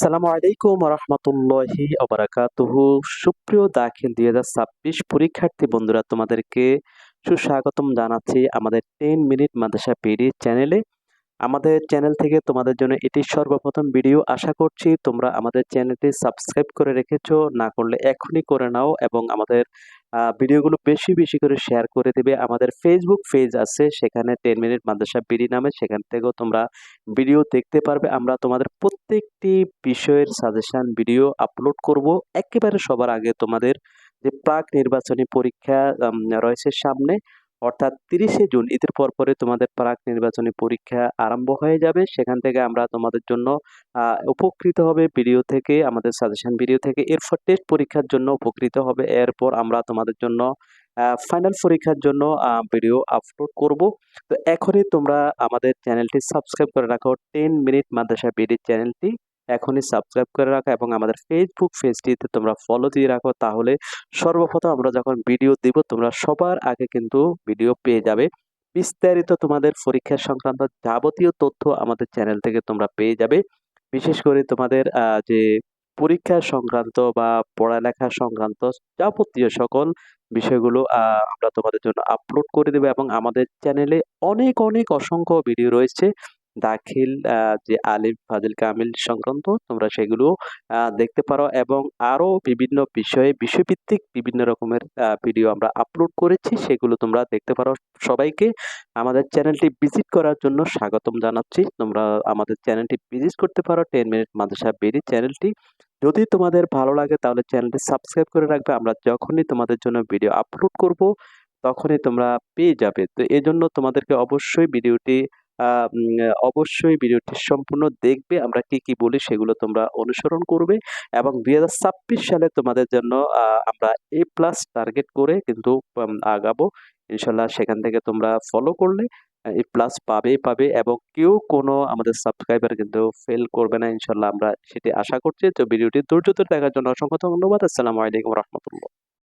সালামু আলাইকুম রহমতুল্লাহি অবরাকাতুহু সুপ্রিয় দাখিল দুই হাজার ছাব্বিশ পরীক্ষার্থী বন্ধুরা, তোমাদেরকে সুস্বাগতম জানাচ্ছি আমাদের টেন মিনিট মাদ্রাসা পিডি চ্যানেলে। আমাদের চ্যানেল থেকে তোমাদের জন্য এটি সর্বপ্রথম ভিডিও। আশা করছি তোমরা আমাদের চ্যানেলটি সাবস্ক্রাইব করে রেখেছো। না করলে এখনই করে নাও এবং আমাদের ভিডিওগুলো বেশি বেশি করে শেয়ার করে দেবে। আমাদের ফেসবুক পেজ আছে, সেখানে টেন মিনিট মাদ্রাসা বিডি নামে, সেখান থেকেও তোমরা ভিডিও দেখতে পারবে। আমরা তোমাদের প্রত্যেকটি বিষয়ের সাজেশান ভিডিও আপলোড করব। একেবারে সবার আগে তোমাদের যে প্রাক নির্বাচনী পরীক্ষা রয়েছে সামনে অর্থাৎ তিরিশে জুন ঈদের পর পরে তোমাদের প্রাক নির্বাচনী পরীক্ষা আরম্ভ হয়ে যাবে। সেখান থেকে আমরা তোমাদের জন্য উপকৃত হবে ভিডিও থেকে, আমাদের সাজেশন ভিডিও থেকে। এরপর টেস্ট পরীক্ষার জন্য উপকৃত হবে। এরপর আমরা তোমাদের জন্য ফাইনাল পরীক্ষার জন্য ভিডিও আপলোড করব। তো এখনই তোমরা আমাদের চ্যানেলটি সাবস্ক্রাইব করে রাখো। টেন মিনিট মাদ্রাসা বিডি চ্যানেলটি এখনই সাবস্ক্রাইব করে রাখো এবং আমাদের ফেসবুক পেজটিতে তোমরা ফলো দিয়ে রাখো। তাহলে সর্বপ্রথম আমরা যখন ভিডিও দিব, তোমরা সবার আগে কিন্তু ভিডিও পেয়ে যাবে। বিস্তারিত তোমাদের পরীক্ষা সংক্রান্ত যাবতীয় তথ্য আমাদের চ্যানেল থেকে তোমরা পেয়ে যাবে। বিশেষ করে তোমাদের যে পরীক্ষা সংক্রান্ত বা পড়ালেখা সংক্রান্ত যাবতীয় সকল বিষয়গুলো আমরা তোমাদের জন্য আপলোড করে দেবো এবং আমাদের চ্যানেলে অনেক অনেক অসংখ্য ভিডিও রয়েছে। দাখিল যে আলিম ফাজিল, কামিল সংক্রান্ত তোমরা সেগুলো দেখতে পারো এবং আরও বিভিন্ন বিষয়ে, বিষয়ভিত্তিক বিভিন্ন রকমের ভিডিও আমরা আপলোড করেছি, সেগুলো তোমরা দেখতে পারো সবাইকে। আমাদের চ্যানেলটি ভিজিট করার জন্য স্বাগতম জানাচ্ছি। তোমরা আমাদের চ্যানেলটি ভিজিট করতে পারো টেন মিনিট মাদ্রাসা বেরি চ্যানেলটি। যদি তোমাদের ভালো লাগে তাহলে চ্যানেলটি সাবস্ক্রাইব করে রাখবে। আমরা যখনই তোমাদের জন্য ভিডিও আপলোড করব, তখনই তোমরা পেয়ে যাবে। তো এই জন্য তোমাদেরকে অবশ্যই ভিডিওটি অবশ্যই ভিডিওটি সম্পূর্ণ দেখবে। আমরা কি কি বলি সেগুলো তোমরা অনুসরণ করবে এবং দুই হাজার ছাব্বিশ সালে তোমাদের জন্য আমরা এ প্লাস টার্গেট করে কিন্তু আগাবো। ইনশাল্লাহ সেখান থেকে তোমরা ফলো করলে, এ প্লাস পাবে পাবে এবং কেউ কোনো আমাদের সাবস্ক্রাইবার কিন্তু ফেল করবে না। ইনশাল্লাহ আমরা সেটি আশা করছি। তো ভিডিওটি ধৈর্য ধরে দেখার জন্য অসংখ্য ধন্যবাদ। আসসালামু আলাইকুম রহমতুল্লাহ।